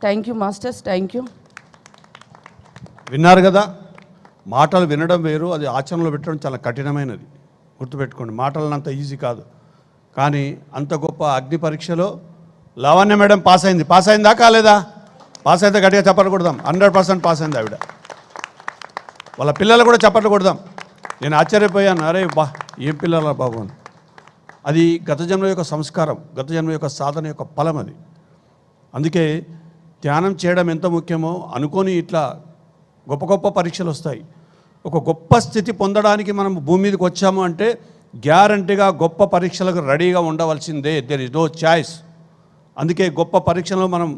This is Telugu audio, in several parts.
Thank you masters thank you విన్నారు కదా? మాటలు వినడం వేరు అది ఆచరణలో పెట్టడం చాలా కఠినమైనది. గుర్తుపెట్టుకోండి మాటలనంత ఈజీ కాదు. కానీ అంత గొప్ప అగ్ని పరీక్షలో లావణ్య మేడం పాస్ అయింది. పాస్ అయిందా కాలేదా? పాస్ అయితే గట్టిగా చప్పట్లు కొడదాం. హండ్రెడ్ పర్సెంట్ పాస్ అయింది ఆవిడ. వాళ్ళ పిల్లలు కూడా చప్పట్లు కొడదాం. నేను ఆశ్చర్యపోయాను. అరే బా ఏం పిల్లల బాబు అని. అది గత జన్మ యొక్క సంస్కారం గత జన్మ యొక్క సాధన యొక్క ఫలం అది. అందుకే ధ్యానం చేయడం ఎంత ముఖ్యమో అనుకొని ఇట్లా గొప్ప గొప్ప పరీక్షలు వస్తాయి. ఒక గొప్ప స్థితి పొందడానికి మనం భూమి మీదకి వచ్చాము అంటే గ్యారంటీగా గొప్ప పరీక్షలకు రెడీగా ఉండవలసిందే. దెర్ ఇస్ నో చాయిస్ అందుకే గొప్ప పరీక్షలు మనం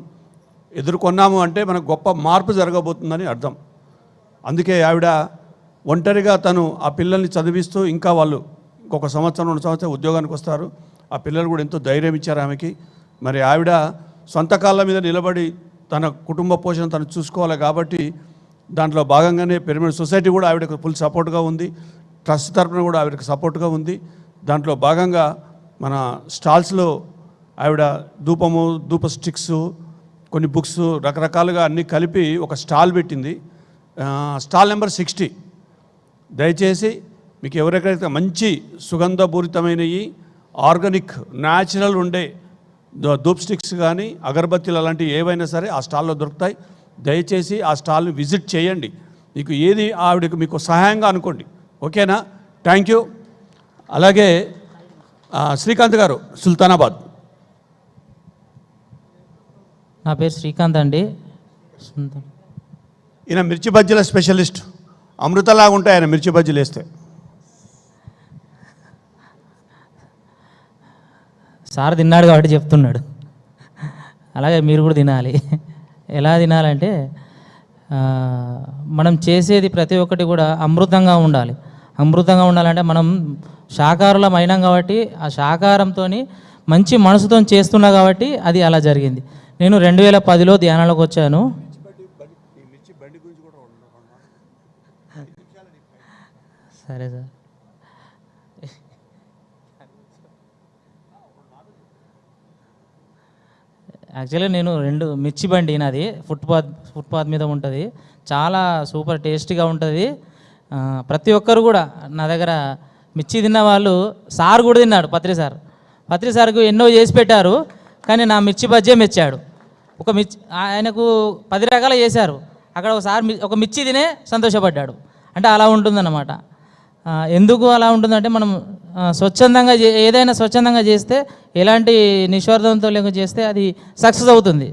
ఎదుర్కొన్నాము అంటే మనకు గొప్ప మార్పు జరగబోతుందని అర్థం. అందుకే ఆవిడ ఒంటరిగా తను ఆ పిల్లల్ని చదివిస్తూ ఇంకా వాళ్ళు ఇంకొక సంవత్సరం రెండు సంవత్సరం ఉద్యోగానికి వస్తారు. ఆ పిల్లలు కూడా ఎంతో ధైర్యం ఇచ్చారు ఆమెకి. మరి ఆవిడ సొంత కాళ్ళ మీద నిలబడి తన కుటుంబ పోషణ తను చూసుకోవాలి కాబట్టి దాంట్లో భాగంగానే పిరమిడ్ సొసైటీ కూడా ఆవిడకు ఫుల్ సపోర్ట్గా ఉంది. ట్రస్ట్ తరఫున కూడా ఆవిడకి సపోర్ట్గా ఉంది. దాంట్లో భాగంగా మన స్టాల్స్లో ఆవిడ ధూపము ధూప స్టిక్స్ కొన్ని బుక్స్ రకరకాలుగా అన్నీ కలిపి ఒక స్టాల్ పెట్టింది. Stall number sixty. దయచేసి మీకు ఎవరెక్కడైతే మంచి సుగంధపూరితమైనవి ఆర్గానిక్ న్యాచురల్ ఉండే ధూప్ స్టిక్స్ కానీ అగరబత్తీలు అలాంటివి ఏవైనా సరే ఆ స్టాల్లో దొరుకుతాయి. దయచేసి ఆ స్టాల్ని విజిట్ చేయండి. మీకు ఏది ఆవిడకు మీకు సహాయంగా అనుకోండి. ఓకేనా? Thank you. అలాగే ఆ, శ్రీకాంత్ గారు సుల్తానాబాద్. నా పేరు శ్రీకాంత్ అండి. ఈయన మిర్చి బజ్జీల స్పెషలిస్ట్. అమృతలాగా ఉంటాయి ఆయన మిర్చి బజ్జీలు వేస్తే. సార్ తిన్నాడు కాబట్టి చెప్తున్నాడు. అలాగే మీరు కూడా తినాలి. ఎలా తినాలంటే మనం చేసేది ప్రతి ఒక్కటి కూడా అమృతంగా ఉండాలి. అమృతంగా ఉండాలంటే మనం శాకారులం అయినాం కాబట్టి ఆ శాకారంతో మంచి మనసుతో చేస్తున్నా కాబట్టి అది అలా జరిగింది. నేను రెండు వేల పదిలో ధ్యానంలోకి వచ్చాను. సరే సార్. యాక్చువల్గా నేను రెండు మిర్చి బండి నాది ఫుట్పాత్ ఫుట్పాత్ మీద ఉంటుంది. చాలా సూపర్ టేస్టీగా ఉంటుంది. ప్రతి ఒక్కరు కూడా నా దగ్గర మిర్చి తిన్న వాళ్ళు సార్ కూడా తిన్నాడు పత్రి సార్. పత్రి సార్కు ఎన్నో చేసి పెట్టారు కానీ నా మిర్చి బజ్జే మెచ్చాడు. ఒక మిర్చి ఆయనకు పది రకాలు చేశారు. అక్కడ ఒకసారి మి- ఒక మిర్చి తినే సంతోషపడ్డాడు. అంటే అలా ఉంటుందన్నమాట. ఎందుకు అలా ఉంటుందంటే మనం స్వచ్ఛందంగా ఏదైనా స్వచ్ఛందంగా చేస్తే ఎలాంటి నిస్వార్థంతో లేక చేస్తే అది సక్సెస్ అవుతుంది.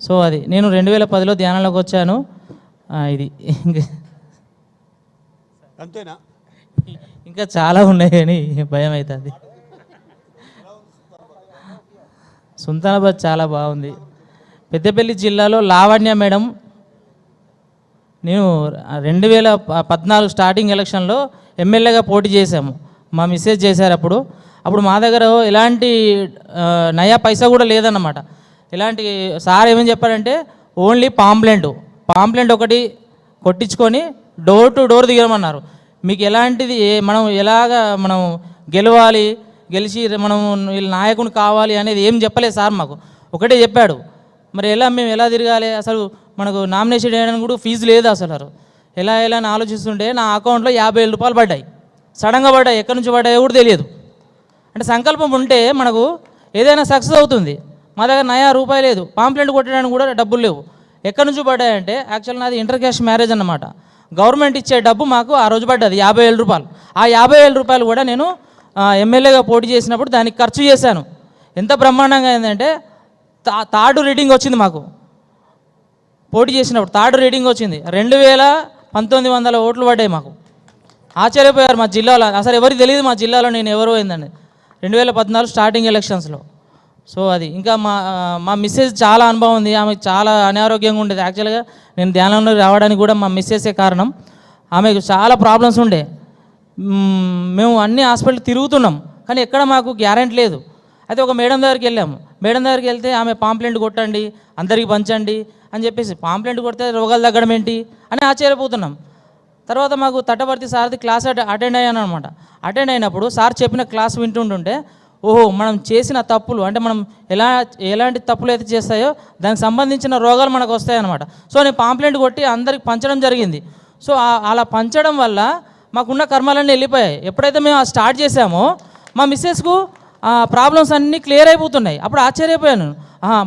సో అది నేను రెండు వేల పదిలో ధ్యానంలోకి వచ్చాను. ఇది అంతేనా? ఇంకా చాలా ఉన్నాయి కానీ భయం అవుతుంది. సుల్తానాబాద్ చాలా బాగుంది. పెద్దపల్లి జిల్లాలో లావణ్య మేడం నేను రెండు వేల పద్నాలుగు స్టార్టింగ్ ఎలక్షన్లో ఎమ్మెల్యేగా పోటీ చేశాము. మా మెసేజ్ చేశారు అప్పుడు. అప్పుడు మా దగ్గర ఎలాంటి నయా పైసా కూడా లేదన్నమాట. ఎలాంటి సార్ ఏమని చెప్పారంటే ఓన్లీ పాంప్లెంట్ పాంప్లెంట్ ఒకటి కొట్టించుకొని డోర్ టు డోర్ దిగమన్నారు. మీకు ఎలాంటిది ఏ- మనం ఎలాగ మనం గెలవాలి గెలిచి మనం వీళ్ళ నాయకుని కావాలి అనేది ఏం చెప్పలేదు సార్ మాకు. ఒకటే చెప్పాడు. మరి ఎలా మేము ఎలా తిరగాలి? అసలు మనకు నామినేషన్ చేయడానికి కూడా ఫీజు లేదు అసలు. ఎలా ఎలా అని ఆలోచిస్తుంటే నా అకౌంట్లో యాభై వేల రూపాయలు పడ్డాయి. సడన్గా పడ్డాయి ఎక్కడి నుంచి పడ్డాయో కూడా తెలియదు. అంటే సంకల్పం ఉంటే మనకు ఏదైనా సక్సెస్ అవుతుంది. మా దగ్గర నయా రూపాయి లేదు. పాంప్లెంట్ కొట్టడానికి కూడా డబ్బులు లేవు. ఎక్కడి నుంచి పడ్డాయంటే యాక్చువల్ నాది ఇంటర్ క్యాష్ మ్యారేజ్ అనమాట గవర్నమెంట్ ఇచ్చే డబ్బు మాకు ఆ రోజు పడ్డది యాభై వేల రూపాయలు. ఆ యాభై వేల రూపాయలు కూడా నేను ఎమ్మెల్యేగా పోటీ చేసినప్పుడు దానికి ఖర్చు చేశాను. ఎంత బ్రహ్మాండంగా ఏంటంటే తా థర్డ్ రీడింగ్ వచ్చింది మాకు. పోటీ చేసినప్పుడు థర్డ్ రీడింగ్ వచ్చింది. రెండు వేల పంతొమ్మిది వందల ఓట్లు పడ్డాయి మాకు. ఆశ్చర్యపోయారు మా జిల్లాలో. అసలు ఎవరికి తెలియదు మా జిల్లాలో నేను ఎవరు అయిందండి రెండు వేల పద్నాలుగు స్టార్టింగ్ ఎలక్షన్స్లో సో అది ఇంకా మా మా మిస్సెస్ చాలా అనుభవం ఉంది. ఆమెకు చాలా అనారోగ్యంగా ఉండేది. యాక్చువల్గా నేను ధ్యానంలో రావడానికి కూడా మా మిస్సెసే కారణం. ఆమెకు చాలా ప్రాబ్లమ్స్ ఉండే. మేము అన్ని హాస్పిటల్ తిరుగుతున్నాం. కానీ ఎక్కడ మాకు గ్యారెంటీ లేదు. అయితే ఒక మేడం దగ్గరికి వెళ్ళాము. మేడం దగ్గరికి వెళ్తే ఆమె పాంప్లెంట్ కొట్టండి అందరికీ పంచండి అని చెప్పేసి పాంప్లెంట్ కొడితే రోగాలు తగ్గడం ఏంటి అని ఆశ్చర్యపోతున్నాం. తర్వాత మాకు తట్టపర్తి సార్ది క్లాస్ అటెండ్ అయ్యాను అనమాట అటెండ్ అయినప్పుడు సార్ చెప్పిన క్లాస్ వింటుంటుంటే ఓహో మనం చేసిన తప్పులు అంటే మనం ఎలా ఎలాంటి తప్పులు అయితే చేస్తాయో దానికి సంబంధించిన రోగాలు మనకు వస్తాయన్నమాట. సో నేను పాంప్లెంట్ కొట్టి అందరికి పంచడం జరిగింది. సో అలా పంచడం వల్ల మాకున్న కర్మాలన్నీ వెళ్ళిపోయాయి. ఎప్పుడైతే మేము స్టార్ట్ చేసామో మా మిస్సెస్కు ప్రాబ్లమ్స్ అన్నీ క్లియర్ అయిపోతున్నాయి. అప్పుడు ఆశ్చర్యపోయాను.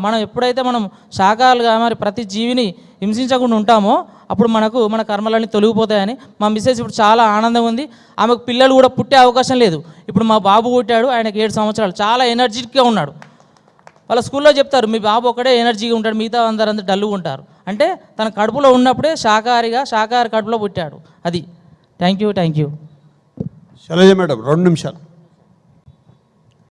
మనం ఎప్పుడైతే మనం శాఖలుగా మరి ప్రతి జీవిని హింసించకుండా ఉంటామో అప్పుడు మనకు మన కర్మలన్నీ తొలగిపోతాయని మా మిస్సెస్ ఇప్పుడు చాలా ఆనందం ఉంది. ఆమెకు పిల్లలు కూడా పుట్టే అవకాశం లేదు. ఇప్పుడు మా బాబు పుట్టాడు ఆయనకు ఏడు సంవత్సరాలు. చాలా ఎనర్జెటిక్గా ఉన్నాడు. వాళ్ళ స్కూల్లో చెప్తారు మీ బాబు ఒకడే ఎనర్జీగా ఉంటాడు మిగతా అందరూ డల్లుగా ఉంటారు. అంటే తన కడుపులో ఉన్నప్పుడే శాకాహారిగా శాకాహారి కడుపులో పుట్టాడు. అది. Thank you thank you. Shailaja madam రెండు నిమిషాలు.